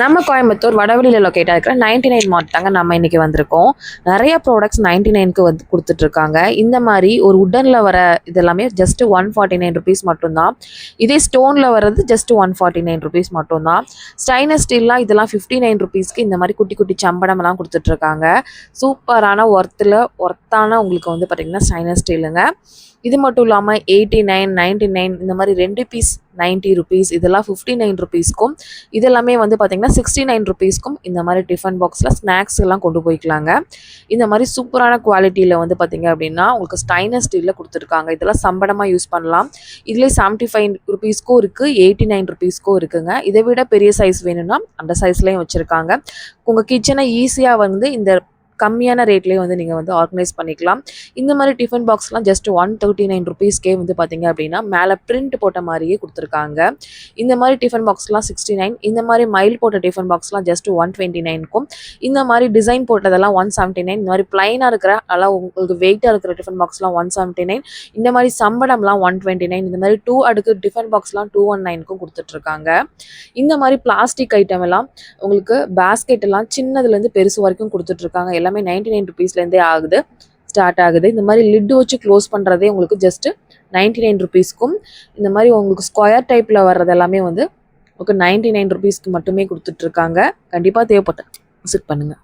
நம்ம கோயம்புத்தூர் வடவழியில் லொக்கேட்டாக இருக்கிற ninety nine மார்ட் தாங்க நம்ம இன்றைக்கி வந்திருக்கோம். நிறைய ப்ராடக்ட்ஸ் நைன்டி நைனுக்கு வந்து கொடுத்துட்ருக்காங்க. இந்த மாதிரி ஒரு உட்டனில் வர இதெல்லாமே just one forty nine rupees மட்டும்தான். இதே ஸ்டோனில் வர்றது just one forty nine rupees மட்டும்தான் ஸ்டைனஸ் ஸ்டீல்லாம் இதெல்லாம் ஃபிஃப்டி நைன் ருபீஸ்க்கு இந்த மாதிரி குட்டி குட்டி சம்படமெல்லாம் கொடுத்துட்ருக்காங்க. சூப்பரான ஒர்த்தில் ஒர்த்தான உங்களுக்கு வந்து பார்த்திங்கன்னா ஸ்டைனஸ் ஸ்டீலுங்க இது மட்டும் இல்லாமல் எயிட்டி நைன் நைன்டி நைன் இந்த மாதிரி ரெண்டு பீஸ் நைன்ட்டி ருபீஸ் இதெல்லாம் ஃபிஃப்டி நைன் ருபீஸ்க்கும் இதெல்லாமே வந்து பார்த்திங்கன்னா சிக்ஸ்டி நைன் ருபீஸ்க்கும் இந்த மாதிரி டிஃபன் பாக்ஸில் ஸ்நாக்ஸ் எல்லாம் கொண்டு போய்க்கலாங்க. இந்த மாதிரி சூப்பரான குவாலிட்டியில் வந்து பார்த்திங்க அப்படின்னா உங்களுக்கு ஸ்டைனஸ் ஸ்டீலில் கொடுத்துருக்காங்க. இதெல்லாம் சம்படமாக யூஸ் பண்ணலாம். இதுலேயே செவன்ட்டி ஃபைவ் ருபீஸ்க்கும் இருக்குது எயிட்டி நைன் ருபீஸ்க்கும் இருக்குங்க. இதை விட பெரிய சைஸ் வேணும்னா அந்த சைஸ்லேயும் வச்சுருக்காங்க. உங்கள் கிச்சனை ஈஸியாக வந்து இந்த கம்மியான ரேட்லேயே வந்து நீங்கள் வந்து ஆர்கனைஸ் பண்ணிக்கலாம். இந்த மாதிரி டிஃபன் பாக்ஸ்லாம் ஜஸ்ட் ஒன் தேர்ட்டி நைன் ருபீஸ்க்கே வந்து பார்த்தீங்க அப்படின்னா மேலே பிரிண்ட் போட்ட மாதிரியே கொடுத்துருக்காங்க. இந்த மாதிரி டிஃபன் பாக்ஸ்லாம் சிக்ஸ்டி நைன் இந்த மாதிரி மயில் போட்ட டிஃபன் பாக்ஸ்லாம் ஜஸ்ட் ஒன் டுவெண்ட்டி நைனுக்கும் இந்த மாதிரி டிசைன் போட்டதெல்லாம் ஒன் செவன்ட்டி நைன் இந்த மாதிரி பிளைனாக இருக்கிற நல்லா உங்களுக்கு வெயிட்டாக இருக்கிற டிஃபன் பாக்ஸ்லாம் ஒன் செவன்ட்டி நைன் இந்த மாதிரி சம்படம்லாம் ஒன் டுவெண்ட்டி நைன் இந்த மாதிரி டூ அடுக்கு டிஃபன் பாக்ஸ்லாம் டூ ஒன் நைனுக்கும் கொடுத்துட்ருக்காங்க. இந்த மாதிரி பிளாஸ்டிக் ஐட்டம் எல்லாம் உங்களுக்கு பேஸ்கெட் எல்லாம் சின்னதுலேருந்து பெருசு வரைக்கும் கொடுத்துட்ருக்காங்க. எல்லாமே நைன்டி நைன் ருபீஸ்லேருந்தே ஆகுது. ஸ்டார்ட் ஆகுது. இந்த மாதிரி லிட்டு வச்சு க்ளோஸ் பண்ணுறதே உங்களுக்கு ஜஸ்ட்டு நைன்டி நைன் ருபீஸ்க்கும் இந்த மாதிரி உங்களுக்கு ஸ்கொயர் டைப்பில் வர்றது எல்லாமே வந்து உங்களுக்கு நைன்டி நைன் ருபீஸ்க்கு மட்டுமே கொடுத்துட்ருக்காங்க கண்டிப்பாக தேவைப்பட்ட விசிட் பண்ணுங்கள்